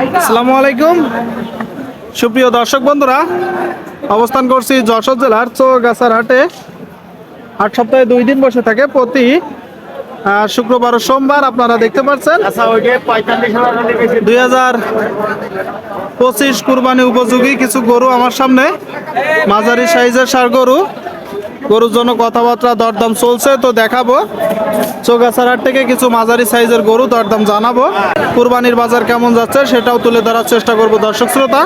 আসসালামু আলাইকুম। সুপ্রিয় দর্শক বন্ধুরা অবস্থান করছি যশোর জেলার চৌগাছার হাটে। আট সপ্তাহে দুই দিন বসে থাকে প্রতি আহ, শুক্রবার ও সোমবার আপনারা দেখতে পাচ্ছেন। দুই হাজার পঁচিশ কুরবানি উপযোগী কিছু গরু আমার সামনে। মাঝারি সাইজের সার গরু। গরুর জন্য কথাবার্তা দরদাম চলছে তো দেখাবো। চৌগাছার হাট থেকে কিছু মাঝারি সাইজের গরু দরদাম জানাব। কুরবানির বাজার কেমন যাচ্ছে সেটাও তুলে ধরার চেষ্টা করব দর্শক শ্রোতা।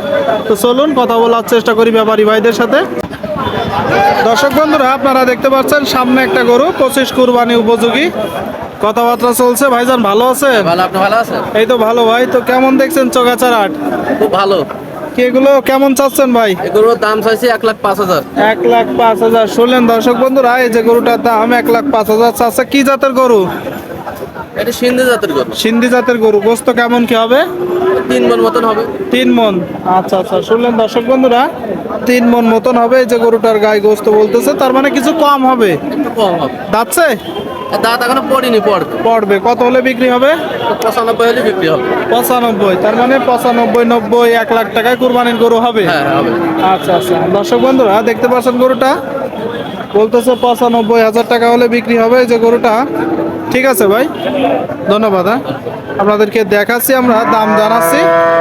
তো চলুন কথা বলার চেষ্টা করি ব্যাপারী ভাইদের সাথে। দর্শক বন্ধুরা আপনারা দেখতে পাচ্ছেন সামনে একটা গরু পঁচিশ কুরবানি উপযোগী। কথাবার্তা চলছে ভাইজান ভালো আছেন? ভালো আপনি ভালো আছেন? এই তো ভালো ভাই তো কেমন দেখছেন চৌগাছার হাট? খুব ভালো। এগুলো কেমন চাচ্ছেন ভাই? এগুলোর দাম চাইছি এক লাখ পাঁচ হাজার। এক লাখ পাঁচ হাজার। শুনলেন দর্শক বন্ধুরা এই যে গরুটার দাম এক লাখ পাঁচ হাজার চাচ্ছে। কি জাতের গরু? এটা সিন্ধু জাতের গরু। সিন্ধি জাতের গরু। গোস্ত কেমন কি হবে? তিন মন মতন হবে। তিন মন। আচ্ছা আচ্ছা। শুনলেন দর্শক বন্ধুরা তিন মন মতন হবে। এই যে গরুটার গায়ে গোস্ত বলতেছে তার মানে কিছু কম হবে। কম হবে। যাচ্ছে? আর দাঁত এখনও পড়িনি পড়বে। পড়বে। কত হলে বিক্রি হবে? পঁচানব্বই হলে বিক্রি হবে। পঁচানব্বই। তার মানে পঁচানব্বই নব্বই এক লাখ টাকায় কুরবানির গরু হবে? হ্যাঁ হবে। আচ্ছা আচ্ছা। দর্শক বন্ধুরা দেখতে পাচ্ছেন গরুটা? বলতেছে পঁচানব্বই হাজার টাকা হলে বিক্রি হবে যে গরুটা। ঠিক আছে ভাই? ধন্যবাদ হ্যাঁ। আপনাদেরকে দেখাচ্ছি আমরা দাম জানাচ্ছি।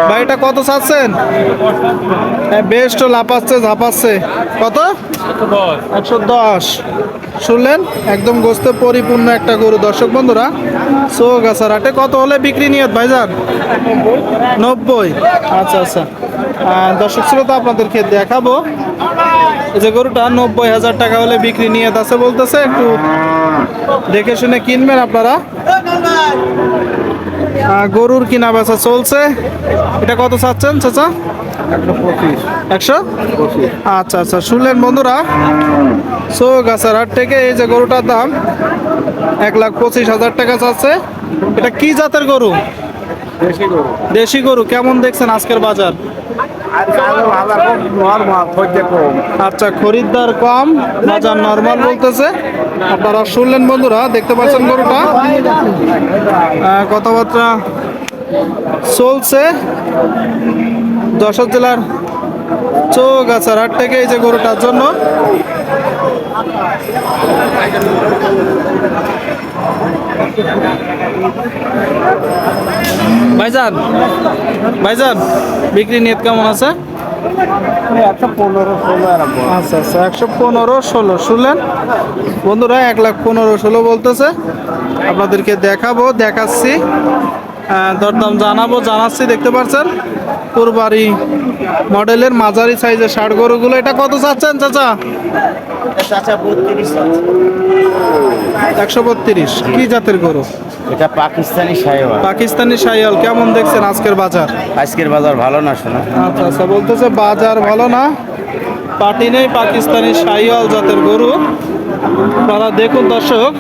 ভাই, এটা কত চাচ্ছেন? হ্যাঁ বেশ লাপাচ্ছে ঝাপাচ্ছে। কত? একশো দশ। শুনলেন? একদম গোস্তে পরিপূর্ণ একটা গরু। দর্শক বন্ধুরা, চোখ আসার হাটে কত হলে বিক্রি নিয়ে ভাইজান? নব্বই। আচ্ছা আচ্ছা। দর্শক শ্রোতা, আপনাদেরকে দেখাবো। যে গরুটা, নব্বই হাজার টাকা হলে বিক্রি নিয়ে আছে বলতেছে। একটু দেখে শুনে কিনবেন আপনারা। গরুর কিনা বেচা চলছে। এটা কত চাচ্ছেন চাচা? একশো? আচ্ছা আচ্ছা। শুনলেন বন্ধুরা সো গাছের হাট থেকে এই যে গরুটার দাম এক লাখ পঁচিশ হাজার টাকা চাচ্ছে। এটা কি জাতের গরু। দেশি গরু। কেমন দেখছেন আজকের বাজার? আচ্ছা খরিদ্দার কম, বাজার নর্মাল বলতেছে। আপনারা শুনলেন বন্ধুরা, দেখতে পাচ্ছেন গরুটা। কথাবার্তা চলছে। যশোর জেলার চৌগাছার হাট থেকে এই যে গরুটার জন্য। ভাইজান ভাইজান বিক্রি নিয়ত কেমন আছে? আচ্ছা আচ্ছা একশো পনেরো ষোলো। শুনলেন? বন্ধুরা এক লাখ পনেরো ষোলো বলতেছে। আপনাদেরকে দেখাবো দেখাচ্ছি। দরদাম জানাব জানাচ্ছি দেখতে পাচ্ছেন কুরবারি মডেলের মাঝারি সাইজের ষাট গরুগুলো। এটা কত চাচ্ছেন চাচা? একশো বত্রিশ। কি জাতের গরু? এটা পাকিস্তানি সাহেওয়াল পাকিস্তানি সাইয়াল কেমন দেখছেন আজকের বাজার? আজকের বাজার ভালো না শোনা। আচ্ছা আচ্ছা বলতেছে বাজার ভালো না। পাটি নেই পাকিস্তানি শাহিওয়াল জাতের গরু। আপনারা দেখুন দর্শক।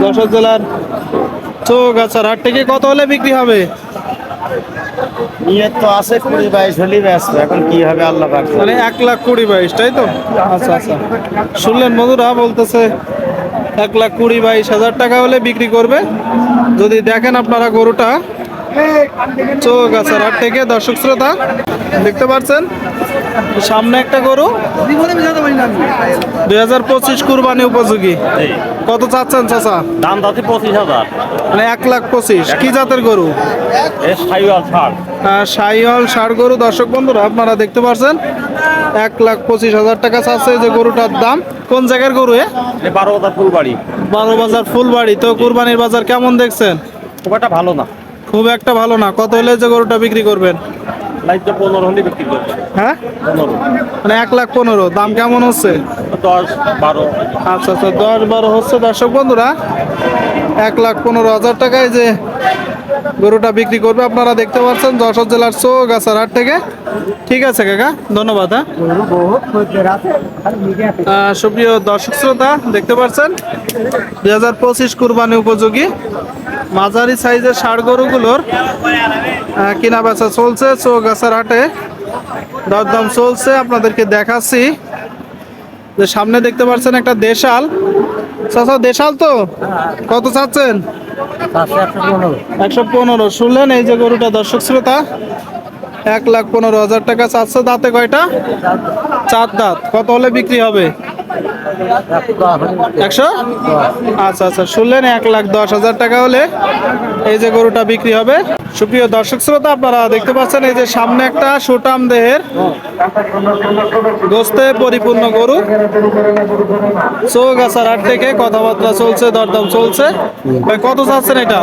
যশোর জেলার চৌগাছার হাট থেকে কত হলে বিক্রি হবে? ইয়ে তো আছে কুড়ি বাইশ হলেই ব্যস্ত এখন কি হবে আল্লাহ পাক মানে এক লাখ কুড়ি বাইশ তাই তো? আচ্ছা আচ্ছা। শুনলেন বন্ধুরা বলতেছে এক লাখ কুড়ি বাইশ হাজার টাকা হলে বিক্রি করবে। যদি দেখেন আপনারা গরুটা চৌগাছার হাট থেকে দর্শক শ্রোতা দেখতে পাচ্ছেন? সামনে একটা গরু। দুই হাজার পঁচিশ কুরবানি উপযোগী। কত চাচ্ছেন চাচা? দাম তাতে পঁচিশ হাজার। মানে এক লাখ পঁচিশ। কি জাতের গরু? সাইওয়াল ষাড় গরু। দর্শক বন্ধুরা আপনারা দেখতে পাচ্ছেন এক লাখ পঁচিশ হাজার টাকা চাচ্ছে যে গরুটার দাম। কোন জায়গার গরু এ? বারো হাজার ফুলবাড়ি। বারো বাজার ফুলবাড়ি। তো কুরবানির বাজার কেমন দেখছেন? খুব একটা ভালো না। খুব একটা ভালো না। কত হলে যে গরুটা বিক্রি করবেন? লাইটটা পনেরো হলে বিক্রি করবে। হ্যাঁ? পনেরো। মানে এক লাখ পনেরো। দাম কেমন হচ্ছে? দশ বারো। আচ্ছা আচ্ছা দশ বারো হচ্ছে। দর্শক বন্ধুরা এক লাখ পনেরো হাজার টাকায় যে গরুটা বিক্রি করবে আপনারা দেখতে পাচ্ছেন যশোর জেলার চৌগাছার হাট থেকে। ঠিক আছে কাকা? ধন্যবাদ হ্যাঁ? সুপ্রিয় দর্শক শ্রোতা দেখতে পাচ্ছেন? দুই হাজার পঁচিশ কুরবানি উপযোগী। মাঝারি সাইজের ষাড় গরুগুলোর কেনা বেচা চলছে চৌগাছার হাটে। দরদাম চলছে, আপনাদেরকে দেখাচ্ছি। যে সামনে দেখতে পাচ্ছেন একটা দেশাল। চাচা, দেশাল তো? কত চাচ্ছেন? একশো পনেরো। শুনলেন এই যে গরুটা, দর্শক শ্রোতা? এক লাখ পনেরো হাজার টাকা চারশো দাঁতে কয়টা? চার দাঁত। কত হলে বিক্রি হবে? একশো? আচ্ছা আচ্ছা শুনলেন এক লাখ দশ হাজার টাকা হলে এই যে গরুটা বিক্রি হবে। সুপ্রিয় দর্শক শ্রোতা আপনারা দেখতে পাচ্ছেন এই যে সামনে একটা সুটাম দেহের গোস্তে পরিপূর্ণ গরু। চৌগাছার হাট থেকে কথাবার্তা চলছে দরদাম চলছে। ভাই কত চাচ্ছেন এটা?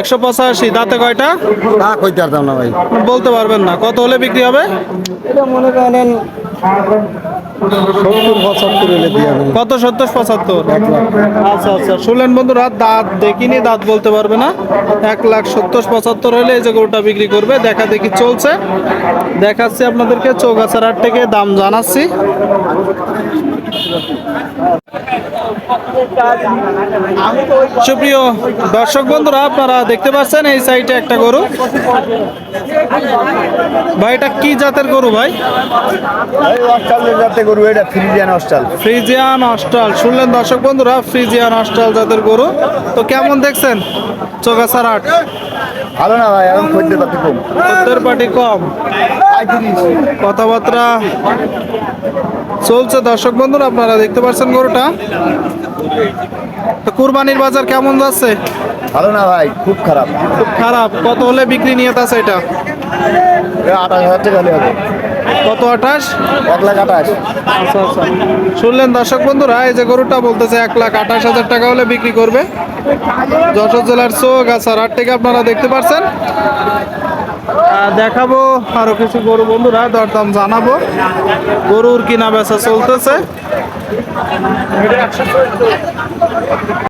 একশো পঁচাশি দাঁতে কয়টা? বলতে পারবেন না কত হলে বিক্রি হবে? মনে করেন কত সত্তর পঁচাত্তর? আচ্ছা আচ্ছা। শুনলেন বন্ধুরা দাঁত দেখিনি দাঁত বলতে পারবে না। এক লাখ সত্তর পঁচাত্তর হলে এই যে গরুটা বিক্রি করবে দেখা দেখি চলছে। দেখাচ্ছি আপনাদেরকে চৌগাছার হাট থেকে দাম জানাচ্ছি। সুপ্রিয় দর্শক বন্ধুরা আপনারা দেখতে পাচ্ছেন এই সাইডে একটা গরু। ভাই এটা কি জাতের গরু ভাই? এই অস্ট্রালের যাতে গরু এটা ফ্রিজিয়ান অস্ট্রাল ফ্রিজিয়ান অস্ট্রাল শুনলেন দর্শক বন্ধুরা ফ্রিজিয়ান অস্ট্রাল জাতের গরু। তো কেমন দেখছেন? চোগাছার হাট? ভালো না ভাই এখন খদ্দের তাতে কম। সত্তর পাটি কম। কথাবার্তা চলছে দর্শক বন্ধুরা আপনারা দেখতে পাচ্ছেন গরুটা। তো কুরবানির বাজার কেমন যাচ্ছে? ভালো না ভাই খুব খারাপ। খুব খারাপ। কত হলে বিক্রি নিয়ে আছে এটা? আঠাশ হাজার টাকা হবে। কত আঠাশ? এক লাখ আঠাশ। আচ্ছা আচ্ছা। শুনলেন দর্শক বন্ধুরা এই যে গরুটা বলতেছে এক লাখ আঠাশ হাজার টাকা হলে বিক্রি করবে। যশোর জেলার হাট থেকে আপনারা দেখতে পাচ্ছেন দেখাবো আরও কিছু গরু বন্ধুরা দরদাম জানাব। গরুর কিনা বেচা চলতেছে।